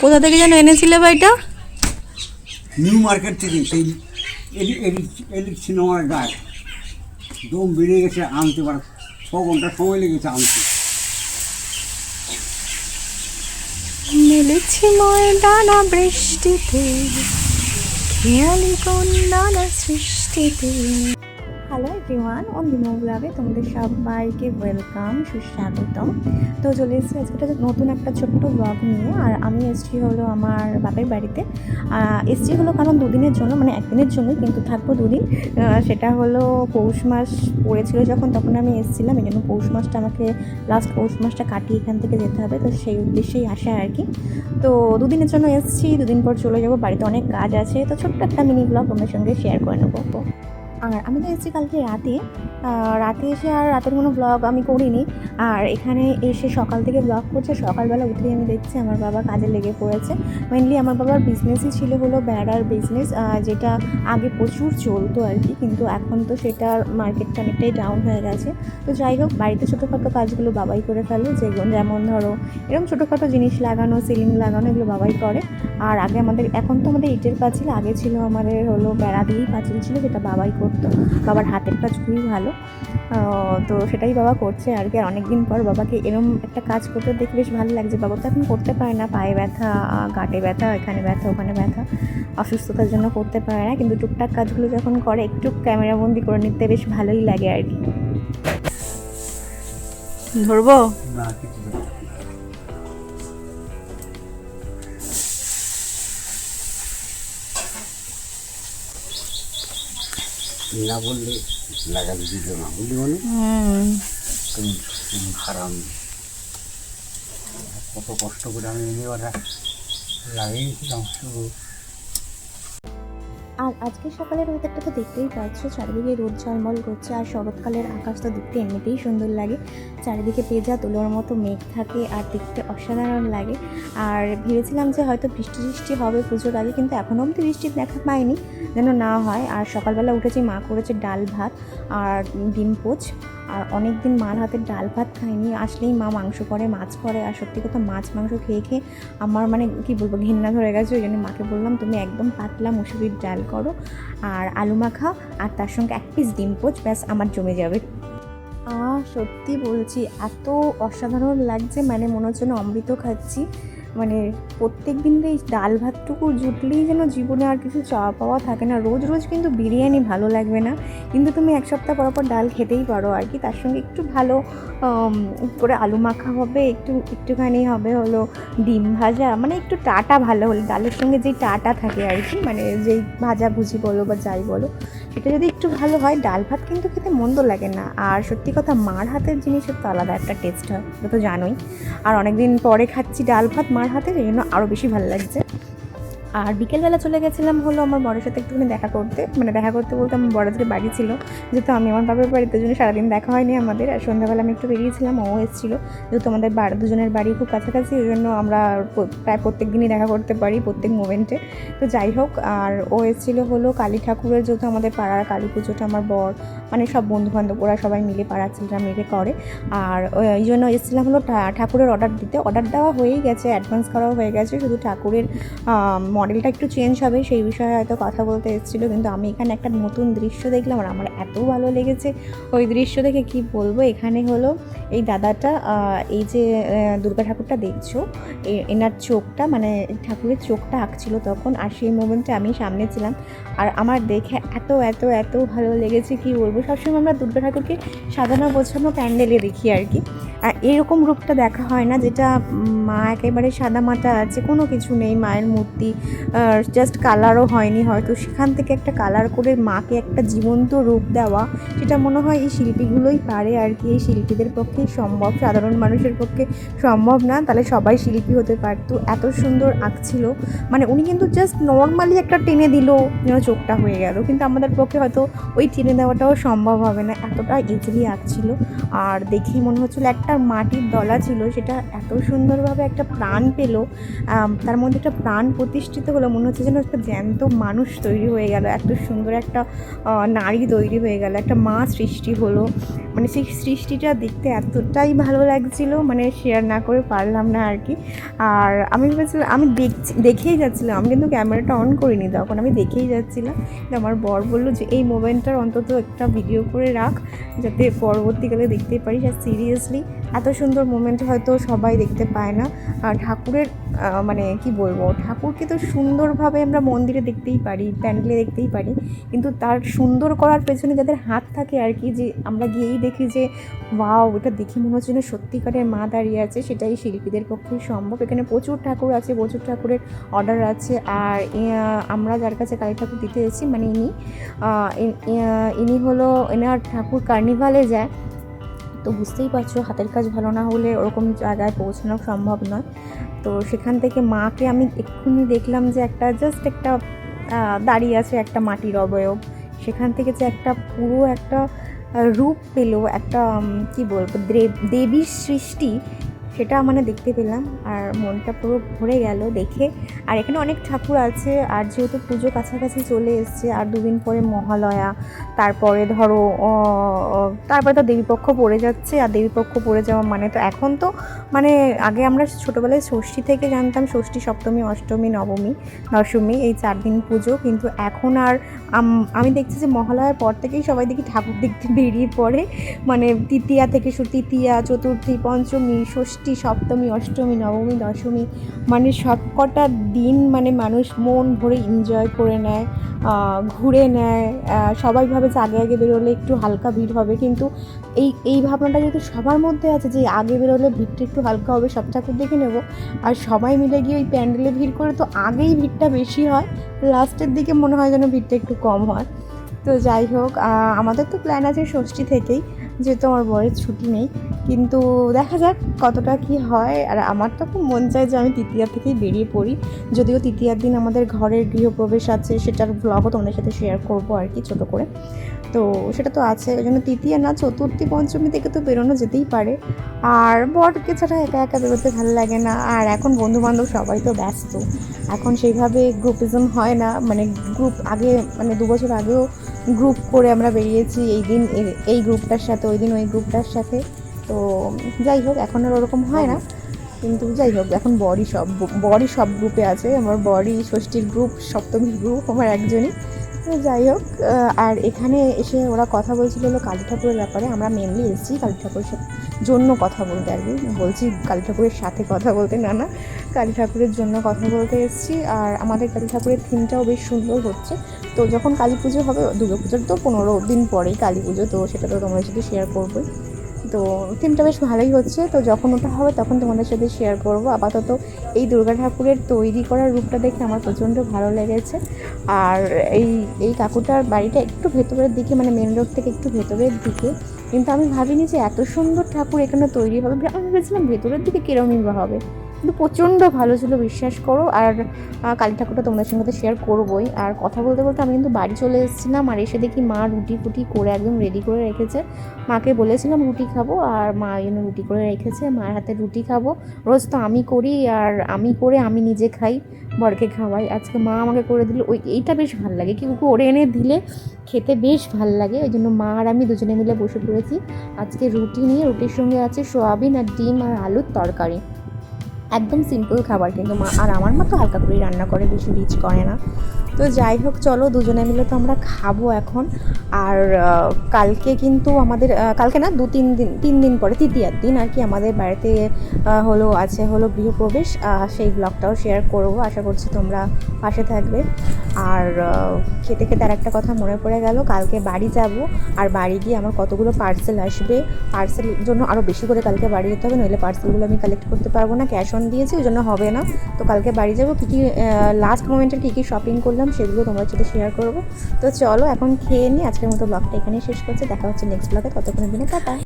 কোথা থেকে যেন এনেছিলে ভাইটা? নিউ মার্কেট থেকে সেই এলি এলি এলি সিনেমার গায়ে। দম বেড়ে গেছে আনতে পারে ছ ঘণ্টা সময় লেগেছে আনতে। মেলেছি ময়দানা বৃষ্টিতে খেয়ালি কন্যানা সৃষ্টিতে। হ্যালো এভরিওয়ান অন্দিমো ব্লগে তোমাদের সবাইকে ওয়েলকাম সুস্বাগতম। তো চলে এসেছি আজকে একটা নতুন একটা ছোট্ট ব্লগ নিয়ে, আর আমি এসছি হলো আমার বাপের বাড়িতে। এসছি হলো কারণ দুদিনের জন্য মানে একদিনের জন্য কিন্তু থাকব দুদিন। সেটা হলো পৌষ মাস পড়েছিল যখন, তখন আমি এসেছিলাম, এই জন্য পৌষ মাসটা আমাকে লাস্ট পৌষ মাসটা কাটিয়ে এখান থেকে যেতে হবে, তো সেই উদ্দেশ্যেই আসা আর কি। তো দুদিনের জন্য এসেছি, দুদিন পর চলে যাব, বাড়িতে অনেক কাজ আছে, তো ছোট্ট একটা মিনি ব্লগ তোমাদের সঙ্গে শেয়ার করে নেব। আর আমি তো এসেছি কালকে রাতে। রাতে এসে আর রাতের কোনো ব্লগ আমি করিনি। আর এখানে এসে সকাল থেকে ব্লগ করছে। সকালবেলা উঠে আমি দেখছি আমার বাবা কাজে লেগে পড়েছে। মেনলি আমার বাবার বিজনেসই ছিল হলো বেড়ার বিজনেস যেটা আগে প্রচুর চলতো আর কি। কিন্তু এখন তো সেটার মার্কেটটা অনেকটাই ডাউন হয়ে গেছে। তো যাই হোক, বাড়িতে ছোটোখাটো কাজগুলো বাবাই করে ফেলে। যেগুলো যেমন ধরো, এরকম ছোটোখাটো জিনিস লাগানো সিলিং লাগানো, এগুলো বাবাই করে। আর আগে আমাদের, এখন তো আমাদের ইটের পাঁচিল, আগে ছিল আমাদের হলো বেড়া দিয়েই পাঁচিল ছিল, যেটা বাবাই করতো। বাবার হাতের কাজ খুবই ভালো। তো সেটাই বাবা করছে আর কি। আর অনেকদিন পর বাবাকে এরম একটা কাজ করতে দেখে বেশ ভালো লাগছে। বাবা তো এখন করতে পারে না। পায়ে ব্যথা গাঁটে ব্যথা এখানে ব্যথা ওখানে ব্যথা। অসুস্থতার জন্য করতে পারে না। কিন্তু টুকটাক কাজগুলো যখন করে একটু ক্যামেরাবন্দি করে নিতে বেশ ভালোই লাগে আর কি। ধরবো? না। না। বললে লাগাতে দিত না বুঝলি মানে? তুমি হারাম। কত কষ্ট করে আমি এনে ওরা লাগিয়েছিলাম শুধু। আর আজকে সকালের ওয়েদারটা তো দেখতেই পাচ্ছ, চারিদিকে রোদ ঝলমল করছে আর শরৎকালের আকাশ তো দেখতে এমনিতেই সুন্দর লাগে। চারিদিকে পেঁজা তুলোর মতো মেঘ থাকে আর দেখতে অসাধারণ লাগে। আর ভেবেছিলাম যে হয়তো বৃষ্টি বৃষ্টি হবে পুজোর আগে, কিন্তু এখনও অবধি বৃষ্টির দেখা পাইনি, যেন না হয়। আর সকালবেলা উঠেছি, মা করেছে ডাল ভাত আর ডিম পোচ। আর অনেক দিন মার হাতের ডাল ভাত খাইনি, আসলেই মা মাংস করে, মাছ করে। আর সত্যি কথা, মাছ, মাংস খেয়ে খেয়ে আমার মানে কি বলব, ঘেন্না ধরে গেছে। ওই জন্য মাকে বললাম, তুমি একদম পাতলা মুসুরির ডাল করো। আর আলু মাখা আর তার সঙ্গে এক পিস ডিম পোচ, ব্যাস আমার জমে যাবে। আহ, সত্যি বলছি, এত অসাধারণ লাগছে মানে মনে হচ্ছে অমৃত খাচ্ছি। মানে প্রত্যেক দিন এই ডাল ভাতটুকু জুটলেই যেন জীবনে আর কিছু চাওয়া পাওয়া থাকে না। রোজ রোজ কিন্তু বিরিয়ানি ভালো লাগবে না। কিন্তু তুমি এক সপ্তাহ পর পর ডাল খেতেই পারো আর কি। তার সঙ্গে একটু ভালো করে আলু মাখা হবে, একটু, একটুখানি হবে হলো ডিম ভাজা মানে একটু টাটা ভালো হলে। ডালের সঙ্গে যেই টাটা থাকে আর কি মানে যেই ভাজা ভুজি বলো বা যাই বলো। সেটা যদি একটু ভালো হয়, ডাল ভাত কিন্তু খেতে মন্দ লাগে না। আর সত্যি কথা, মার হাতের জিনিসের তো আলাদা একটা টেস্ট হয় তো জানোই। আর অনেকদিন পরে খাচ্ছি ডাল ভাত, মার হাতের এই জন্য আরও বেশি ভালো লাগছে। আর বিকেলবেলা চলে গেছিলাম হলো আমার বড়ের সাথে একটুখানি দেখা করতে। মানে দেখা করতে বলতে আমার বড় আজকে বাড়ি ছিল, যেহেতু আমি আমার বাবার বাড়িতে জন্য সারাদিন দেখা হয়নি আমাদের, আর সন্ধ্যাবেলা আমি একটু বেরিয়েছিলাম, ও এসেছিল। যেহেতু আমাদের বাড়ি দুজনের বাড়ি খুব কাছাকাছি, ওই জন্য আমরা প্রায় প্রত্যেক দিনই দেখা করতে পারি, প্রত্যেক মোমেন্টে তো যাই হোক, আর ও এসেছিল হলো কালী ঠাকুরের, যেহেতু আমাদের পাড়ার কালী পুজোটা আমার বর মানে সব বন্ধু বান্ধব ওরা সবাই মিলে পাড়ার ছেলেরা মিলে করে। আর এই জন্য এসেছিলাম হলো ঠাকুরের অর্ডার দিতে। অর্ডার দেওয়া হয়েই গেছে অ্যাডভান্স করাও হয়ে গেছে, শুধু ঠাকুরের মডেলটা একটু চেঞ্জ হবে, সেই বিষয়ে হয়তো কথা বলতে এসেছিল, কিন্তু আমি এখানে একটা নতুন দৃশ্য দেখলাম আর আমার এত ভালো লেগেছে। ওই দৃশ্য দেখে কি বলব, এখানে হলো এই দাদাটা এই যে দুর্গা ঠাকুরটা দেখছ এনার চোখটা মানে ঠাকুরের চোখটা আঁকছিল তখন, আর সেই মোমেন্টে আমি সামনে ছিলাম। আর আমার দেখে এত এত এত ভালো লেগেছে, কি বলব, সবসময় আমরা দুর্গা ঠাকুরকে সাজানো, গোছানো প্যান্ডেলে দেখি আর কি। আর এরকম রূপটা দেখা হয় না, যেটা মা একেবারে সাদা মাটা আছে, কোনো কিছু নেই, মায়ের মূর্তি জাস্ট কালারও হয়নি হয়তো। সেখান থেকে একটা কালার করে মাকে একটা জীবন্ত রূপ দেওয়া, সেটা মনে হয় এই শিল্পীগুলোই পারে আর কি। এই শিল্পীদের পক্ষে সম্ভব, সাধারণ মানুষের পক্ষে সম্ভব না, তাহলে সবাই শিল্পী হতে পারতো এত সুন্দর আঁকছিল মানে উনি কিন্তু জাস্ট নর্মালি একটা টেনে দিল, যেন চোখটা হয়ে গেল। কিন্তু আমাদের পক্ষে হয়তো ওই টেনে দেওয়াটাও সম্ভব হবে না। এতটা ইজিলি আঁকছিল আর দেখেই মনে হচ্ছিল একটা মাটির দলা ছিল, সেটা এত সুন্দরভাবে একটা প্রাণ পেল। তার মধ্যে একটা প্রাণ প্রতিষ্ঠিত প্রতিষ্ঠিত হলো মনে হচ্ছে যেন একটা জ্যান্ত মানুষ তৈরি হয়ে গেল, এত সুন্দর একটা নারী তৈরি হয়ে গেল, একটা মা সৃষ্টি হলো। মানে সেই সৃষ্টিটা দেখতে এতটাই ভালো লাগছিল মানে শেয়ার না করে পারলাম না আর কি। আর আমি ভেবেছিলাম, আমি দেখছি, দেখেই যাচ্ছিলাম, আমি কিন্তু ক্যামেরাটা অন করিনি তখন, আমি দেখেই যাচ্ছিলাম। আমার বর বলল যে, এই মোবাইলটার অন্তত একটা ভিডিও করে রাখ, যাতে পরবর্তীকালে দেখতে পারিস। আর সিরিয়াসলি এত সুন্দর মোমেন্ট হয়তো সবাই দেখতে পায় না। আর ঠাকুরের মানে কি বলব, ঠাকুরকে তো সুন্দরভাবে আমরা মন্দিরে দেখতেই পারি, প্যান্ডেলে দেখতেই পারি, কিন্তু তার সুন্দর করার পেছনে যাদের হাত থাকে আর কি, যে আমরা গিয়েই দেখি যে, ওয়াও, এটা দেখে মনে হচ্ছে যেন সত্যিকারের মা দাঁড়িয়ে আছে। সেটাই শিল্পীদের পক্ষে সম্ভব। এখানে প্রচুর ঠাকুর আছে, প্রচুর ঠাকুরের অর্ডার আছে, আর আমরা যার কাছে কালী ঠাকুর দিতে এসেছি মানে ইনি ইনি হলো এনার ঠাকুর কার্নিভালে যায়। তো বুঝতেই পারছ, হাতের কাজ ভালো না হলে ওরকম জায়গায় পৌঁছানো সম্ভব নয়। তো সেখান থেকে মাকে আমি এক্ষুনি দেখলাম যে একটা জাস্ট একটা দাঁড়িয়ে আছে একটা মাটির অবয়ব। সেখান থেকে যে একটা পুরো একটা রূপ পেল, একটা কি বলব, দেব- দেবীর সৃষ্টি সেটা মানে দেখতে পেলাম আর মনটা পুরো ভরে গেল দেখে। আর এখানে অনেক ঠাকুর আছে আর যেহেতু পুজো কাছাকাছি চলে এসছে আর দুদিন পরে মহালয়া, তারপরে ধরো তারপরে তো দেবীপক্ষ পড়ে যাচ্ছে আর দেবীপক্ষ পড়ে যাওয়া মানে তো এখন তো মানে আগে আমরা ছোটোবেলায় ষষ্ঠী থেকে জানতাম ষষ্ঠী, সপ্তমী, অষ্টমী, নবমী, দশমী এই চার দিন পুজো। কিন্তু এখন আর আমি দেখছি যে মহালয়ার পর থেকেই সবাই দেখি ঠাকুর দেখতে বেরিয়ে পড়ে। মানে তৃতীয়া থেকে তৃতীয়া, চতুর্থী, পঞ্চমী, ষষ্ঠী সপ্তমী, অষ্টমী, নবমী, দশমী মানে সবকটা দিন মানে মানুষ মন ভরে এনজয় করে নেয় ঘুরে নেয় সবাই ভাবে যে আগে আগে বেরোলে একটু হালকা ভিড় হবে, কিন্তু এই এই ভাবনাটা যেহেতু সবার মধ্যে আছে যে আগে বেরোলে ভিড়টা একটু হালকা হবে, সব ঠাকুর দেখে নেব। আর সবাই মিলে গিয়ে ওই প্যান্ডেলে ভিড় করে তো আগেই ভিড়টা বেশি হয়, লাস্টের দিকে মনে হয় যেন ভিড়টা একটু কম হয়। তো যাই হোক আমাদের তো প্ল্যান আছে ষষ্ঠী থেকেই, যেহেতু আমার বরের ছুটি নেই। কিন্তু দেখা যাক কতটা কি হয়। আর আমার তো খুব মন চায় যে আমি তৃতীয়া থেকেই বেরিয়ে পড়ি। যদিও তৃতীয়ার দিন আমাদের ঘরের গৃহপ্রবেশ আছে, সেটার ব্লগও তোমাদের সাথে শেয়ার করব আর কি ছোটো করে। তো সেটা তো আছে, ওই জন্য তৃতীয়া না, চতুর্থী, পঞ্চমী থেকে তো বেরোনো যেতেই পারে। আর বরকে ছাড়া একা একা বেরোতে ভালো লাগে না। আর এখন বন্ধু বান্ধব সবাই তো ব্যস্ত। এখন সেইভাবে গ্রুপিজম হয় না। মানে গ্রুপ আগে মানে দু বছর আগেও গ্রুপ করে আমরা বেরিয়েছি। এই দিন এই গ্রুপটার সাথে, ওই দিন ওই গ্রুপটার সাথে। তো যাই হোক, এখন আর ওরকম হয় না। কিন্তু যাই হোক, এখন বরই সব বরই সব গ্রুপে আছে। আমার বরই ষষ্ঠীর গ্রুপ সপ্তমীর গ্রুপ আমার একজনই। যাই হোক আর এখানে এসে ওরা কথা বলছিল হলো কালী ঠাকুরের ব্যাপারে। আমরা মেনলি এসেছি কালী ঠাকুরের জন্য কথা বলতে আর কি। বলছি কালী ঠাকুরের সাথে কথা বলতে, না না। কালী ঠাকুরের জন্য কথা বলতে এসেছি। আর আমাদের কালী ঠাকুরের থিমটাও বেশ সুন্দর হচ্ছে। তো যখন কালী পুজো হবে, দুর্গা পুজোর তো পনেরো দিন পরেই কালী পুজো। তো সেটা তো তোমাদের সাথে শেয়ার করবোই। তো থিমটা বেশ ভালোই হচ্ছে। তো যখন ওটা হবে তখন তোমাদের সাথে শেয়ার করব। আপাতত এই দুর্গা ঠাকুরের তৈরি করার রূপটা দেখে আমার প্রচণ্ড ভালো লেগেছে। আর এই এই কাকুটার বাড়িটা একটু ভেতরের দিকে মানে মেন রোড থেকে একটু ভেতরের দিকে। কিন্তু আমি ভাবিনি যে এত সুন্দর ঠাকুর এখানে তৈরি হবে। আমি ভেবেছিলাম ভেতরের দিকে কীরমই বা হবে। কিন্তু প্রচণ্ড ভালো ছিল, বিশ্বাস করো। আর কালী ঠাকুরটা তোমাদের সঙ্গে তো শেয়ার করবোই। আর কথা বলতে বলতে আমি কিন্তু বাড়ি চলে এসেছিলাম আর এসে দেখি মা রুটি ফুটি করে একদম রেডি করে রেখেছে। মাকে বলেছিলাম রুটি খাব আর মা জন্য রুটি করে রেখেছে। মায়ের হাতে রুটি খাব। রোজ তো আমি করি আর আমি করে আমি নিজে খাই, বরকে খাওয়াই। আজকে মা আমাকে করে দিল। ওই এইটা বেশ ভালো লাগে। কি করে এনে দিলে খেতে বেশ ভালো লাগে। ওই জন্য মা আর আমি দুজনে মিলে বসে পড়েছি। আজকে রুটি নিয়ে রুটির সঙ্গে আছে সোয়াবিন আর ডিম আর আলুর তরকারি। একদম সিম্পল খাবার, কিন্তু মা আর আমার মা তো হালকা করেই রান্না করে, বেশি রিচ করে না। তো যাই হোক, চলো দুজনে মিলে তো আমরা খাব এখন। আর কালকে কিন্তু আমাদের কালকে না, দু, তিন দিন তিন দিন পরে তৃতীয়ার দিন আর কি আমাদের বাড়িতে হলো, আছে হলো গৃহপ্রবেশ। সেই ব্লগটাও শেয়ার করব, আশা করছি তোমরা পাশে থাকবে। আর খেতে খেতে আর একটা কথা মনে পড়ে গেল, কালকে বাড়ি যাব, আর বাড়ি গিয়ে আমার কতগুলো পার্সেল আসবে পার্সেলের জন্য আরও বেশি করে কালকে বাড়ি যেতে হবে, নইলে পার্সেলগুলো আমি কালেক্ট করতে পারব না ক্যাশ অন দিয়েছি, ওই জন্য হবে না। তো কালকে বাড়ি যাব, কী কী লাস্ট মোমেন্টের কী কী শপিং করলাম সেগুলো তোমার সাথে শেয়ার করব। তো চলো, এখন খেয়ে নিই, আজকের মতো ব্লগটা এখানেই শেষ করছে, দেখা হচ্ছে নেক্সট ব্লগে ততক্ষণের দিনে টাটা।